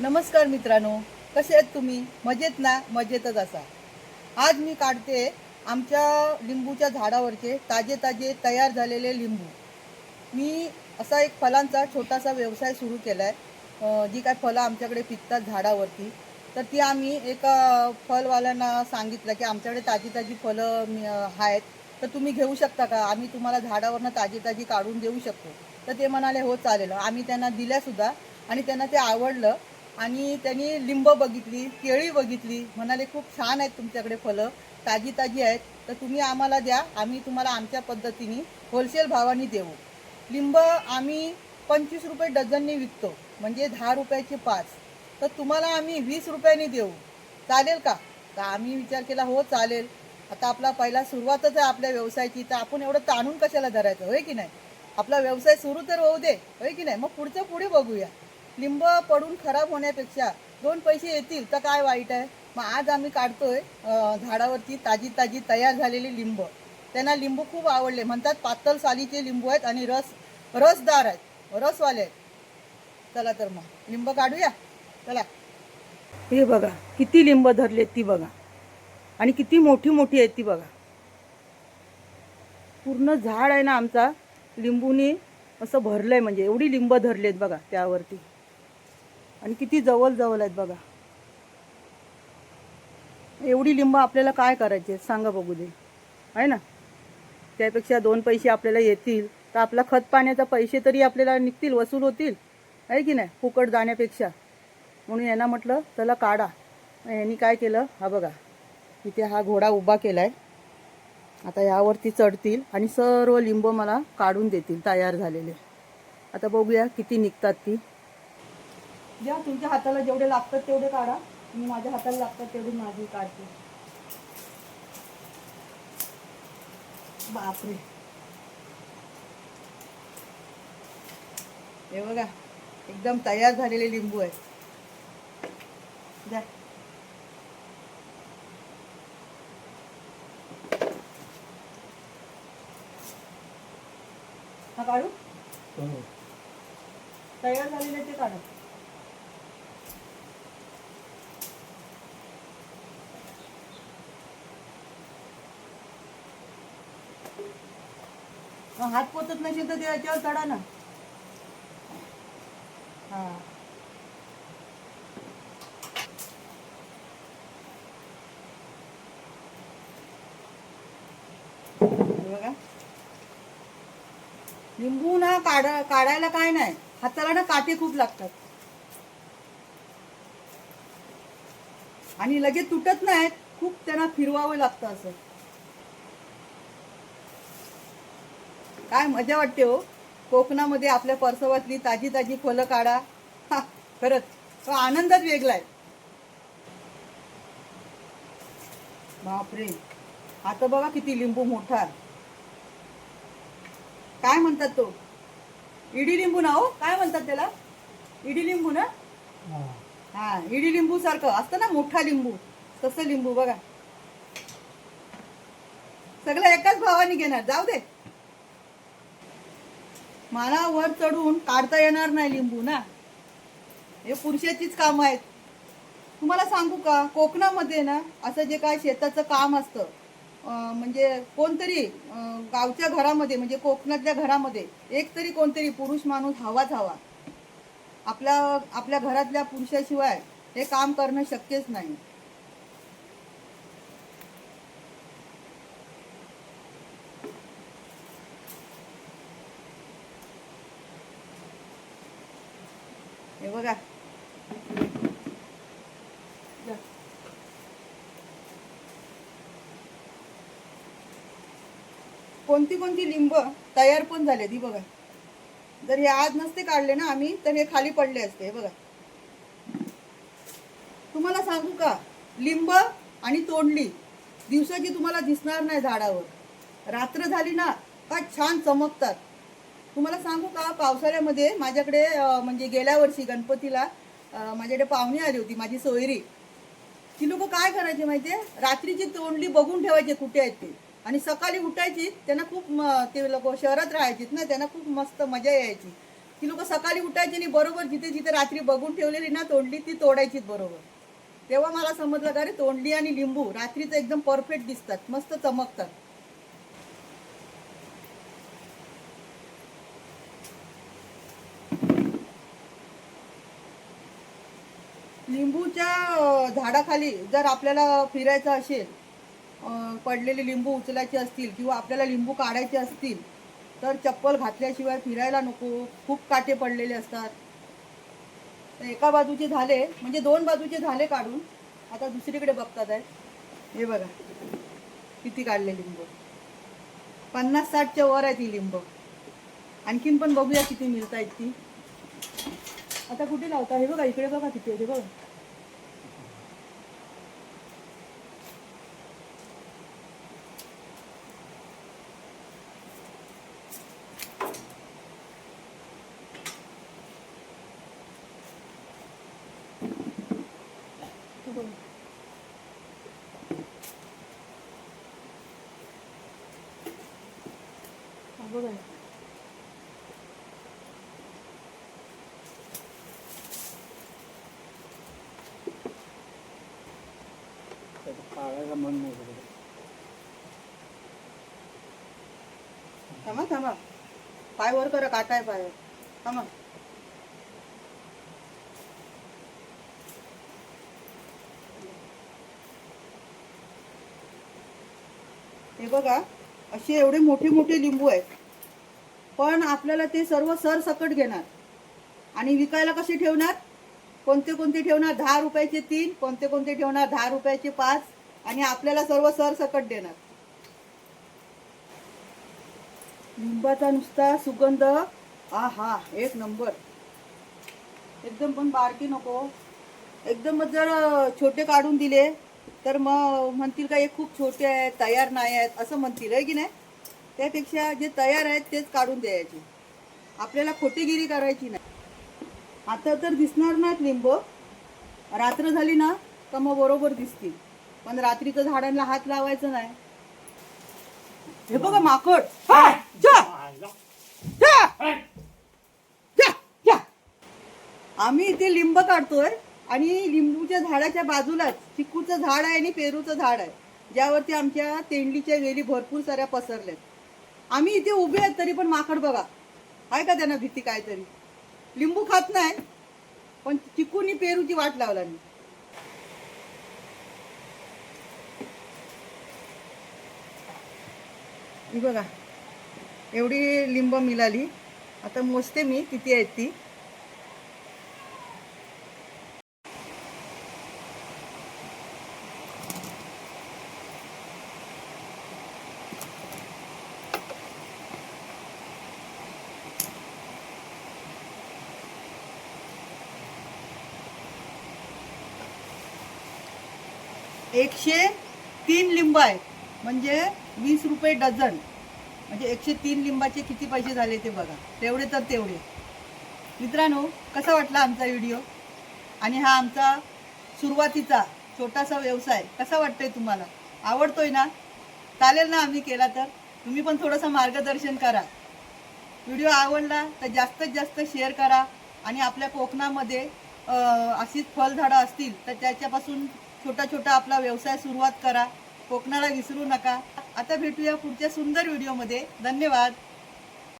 नमस्कार मित्रांनो कसे आहेत तुम्ही? मजेत ना? मजेतच असा. आज मी काढते आमच्या लिंबूच्या झाडावरचे ताजे ताजे तयार झालेले लिंबू. मी असा एक फलांचा छोटासा व्यवसाय सुरू केला आहे जी काय फळं आमच्याकडे पिकतात झाडावरती तर ती आम्ही एका फलवाल्यांना सांगितलं की आमच्याकडे ताजी ताजी फळं आहेत. तर तुम्ही घेऊ शकता का? आम्ही तुम्हाला झाडावरनं ताजी ताजी काढून देऊ शकतो. तर ते म्हणाले हो चालेल. आम्ही त्यांना दिल्यासुद्धा आणि त्यांना ते आवडलं. आणि त्यांनी लिंब बघितली केळी बघितली. म्हणाले खूप छान आहेत तुमच्याकडे फळं. ताजी ताजी आहेत. तर तुम्ही आम्हाला द्या. आम्ही तुम्हाला आमच्या पद्धतीने होलसेल भावाने देऊ. लिंब आम्ही पंचवीस रुपये डझनने विकतो. म्हणजे दहा रुपयाचे पाच. तर तुम्हाला आम्ही वीस रुपयांनी देऊ. चालेल का? तर आम्ही विचार केला हो चालेल. आता आपला पहिला सुरुवातच आहे आपल्या व्यवसायाची. तर आपण एवढं ताणून कशाला धरायचं? होय की नाही? आपला व्यवसाय सुरू तर होऊ दे. होय की नाही? मग पुढचं पुढे बघूया. लिंब पडून खराब होण्यापेक्षा दोन पैसे येतील तर काय वाईट आहे? मग आज आम्ही काढतोय झाडावरती ताजी ताजी तयार झालेली लिंब. त्यांना लिंबू खूप आवडले. म्हणतात पातळ सालीचे लिंबू आहेत आणि रस रसदार आहेत. रसवाले आहेत. चला तर मग लिंब काढूया? चला. हे बघा किती लिंब धरले ती बघा. आणि किती मोठी मोठी आहेत ती बघा. पूर्ण झाड आहे ना आमचा. लिंबूनी असं भरलं आहे म्हणजे एवढी लिंब धरलेत बघा त्यावरती. आणि किती जवळजवळ आहेत बघा. एवढी लिंब आपल्याला काय करायचे आहेत? सांगा बघू दे. आहे ना? त्यापेक्षा दोन पैसे आपल्याला येतील. तर आपला खत पाण्याचा पैसे तरी आपल्याला निघतील वसूल होतील. आहे की नाही? फुकट जाण्यापेक्षा. म्हणून यांना म्हटलं चला काढा. यांनी काय केलं? हा बघा. इथे हा घोडा उभा केला आहे आता यावरती चढतील आणि सर्व लिंब मला काढून देतील तयार झालेले. आता बघूया किती निघतात ती. ज्या तुमच्या हाताला जेवढे लागतात तेवढे काढा. मी माझ्या हाताला लागतात तेवढी माझी काढते. बापरे. हे बघा एकदम तयार झालेले लिंबू आहे द्या. हा काढू? तयार झालेले ते काढा. मग हात पोचत नसेल तर ते याच्यावर चढा ना. हा बघा. लिंबू ना काढ काढायला काय नाही. हाताला ना काटे खूप लागतात. आणि लगेच तुटत नाहीत खूप त्यांना फिरवावं लागतं असं. काय मजा वाटते हो? कोकणामध्ये आपल्या परसवातली ताजी ताजी फळं काढा. हा, खरंच. तो आनंदच वेगळा आहे बापरे. आता बघा किती लिंबू मोठा. काय म्हणतात तो? इडी लिंबू ना हो? काय म्हणतात त्याला? इडी लिंबू ना? हा इडी लिंबू सारखं. असतं ना मोठा लिंबू. तसं लिंबू बघा. सगळं एकाच भावाने घेणार. जाऊ दे. मला वर चढून काढता येणार नाही लिंबू ना? हे पुरुषाचीच काम आहेत. तुम्हाला सांगू का कोकणामध्ये ना असं जे काय शेताचं काम असतं म्हणजे कोणतरी गावच्या घरामध्ये म्हणजे कोकणातल्या घरामध्ये एक तरी कोणतरी पुरुष माणूस हवाच हवा. आपल्या आपल्या घरातल्या पुरुषाशिवाय हे काम करणं शक्यच नाही. हे बघा. कोणती कोणती लिंब तयार पण झाले ती बघा. जर हे आज नसते काढले ना आम्ही तर हे खाली पडले असते हे बघा. तुम्हाला सांगू का लिंब आणि तोंडली दिवसाची तुम्हाला दिसणार नाही झाडावर. रात्र झाली ना का छान चमकतात. तुम्हाला सांगू का पावसाळ्यामध्ये माझ्याकडे म्हणजे गेल्या वर्षी गणपतीला माझ्याकडे पाहुणे आली होती माझी सोयरी. ती लोक काय करायची माहिती आहे रात्रीची तोंडली बघून ठेवायची कुठे आहेत ते. आणि सकाळी उठायची त्यांना खूप ते लोक शहरात राहायचीत ना त्यांना खूप मस्त मजा यायची. ती लोक सकाळी उठायची आणि बरोबर जिथे जिथे रात्री बघून ठेवलेली ना तोंडली ती तोडायचीच बरोबर. तेव्हा मला समजलं का रे तोंडली आणि लिंबू रात्रीचं एकदम परफेक्ट दिसतात मस्त चमकतात. लिंबूच्या झाडाखाली जर आपल्याला फिरायचं असेल पडलेले लिंबू उचलायचे असतील किंवा आपल्याला लिंबू काढायचे असतील तर चप्पल घातल्याशिवाय फिरायला नको. खूप काटे पडलेले असतात. तर एका बाजूचे झाले म्हणजे दोन बाजूचे झाले काढून. आता दुसरीकडे बघतात आहे हे बघा. किती काढले लिंबू. पन्नास साठच्या वर आहे ती लिंब. आणखीन पण बघूया किती मिळत आहेत ती. आता कुठे लावता? हे बघा इकडे बघा किती आहे ते बघा. बघा. पाळायला मन नाही करत. थांबा थांबा पाय वर करा पाय थांबा हे बघा असे एवढे मोठे मोठे लिंबू आहेत पण आपल्याला ते सर्व सरसकट घेणार. आणि विकायला कसे ठेवणार? कोणते कोणते ठेवणार? दहा रुपयाचे तीन कोणते कोणते ठेवणार? दहा रुपयाचे पाच आणि आपल्याला सर्व सरसकट देणार. लिंबाचा नुसता सुगंध आ हा एक नंबर. एकदम पण बारकी नको. एकदम जर छोटे काढून दिले तर मग म्हणतील का हे खूप छोटे आहेत तयार नाही आहेत असं म्हणतील आहे की नाही? त्यापेक्षा जे तयार आहेत तेच काढून द्यायचे. आपल्याला खोटेगिरी करायची नाही. आता तर दिसणार नाहीत लिंब. रात्र झाली ना तर मग बरोबर दिसतील. पण रात्रीचं झाडांना हात लावायचं नाही. हे बघा माकड. आम्ही इथे लिंब काढतोय आणि लिंबूच्या झाडाच्या बाजूलाच चिकूचं झाड आहे आणि पेरूचं झाड आहे. ज्यावरती आमच्या तेंडलीच्या वेली भरपूर साऱ्या पसरल्यात. आम्ही इथे उभे आहेत तरी पण माकड बघा. आहे का त्यांना भीती काहीतरी? लिंबू खात नाही पण चिकूनी पेरूची वाट लावला मी. बघा एवढी लिंब मिळाली. आता मोजते मी किती आहेत ती. एकशे तीन लिंब आहेत म्हणजे वीस रुपये डझन. म्हणजे एकशे तीन लिंबाचे किती पैसे झाले ते बघा. तेवढे तर तेवढे. मित्रांनो कसा वाटला आमचा व्हिडिओ? आणि हा आमचा सुरुवातीचा छोटासा व्यवसाय कसा वाटतोय तुम्हाला? आवडतोय ना? चालेल ना आम्ही केला तर? तुम्ही पण थोडंसं मार्गदर्शन करा. व्हिडिओ आवडला तर जास्तीत जास्त शेअर करा. आणि आपल्या कोकणामध्ये अशीच फळझाडं असतील तर त्याच्यापासून छोटा छोटा आपला व्यवसाय सुरुवात करा. कोकणाला विसरू नका. आता भेटूया पुढच्या सुंदर व्हिडिओमध्ये. धन्यवाद.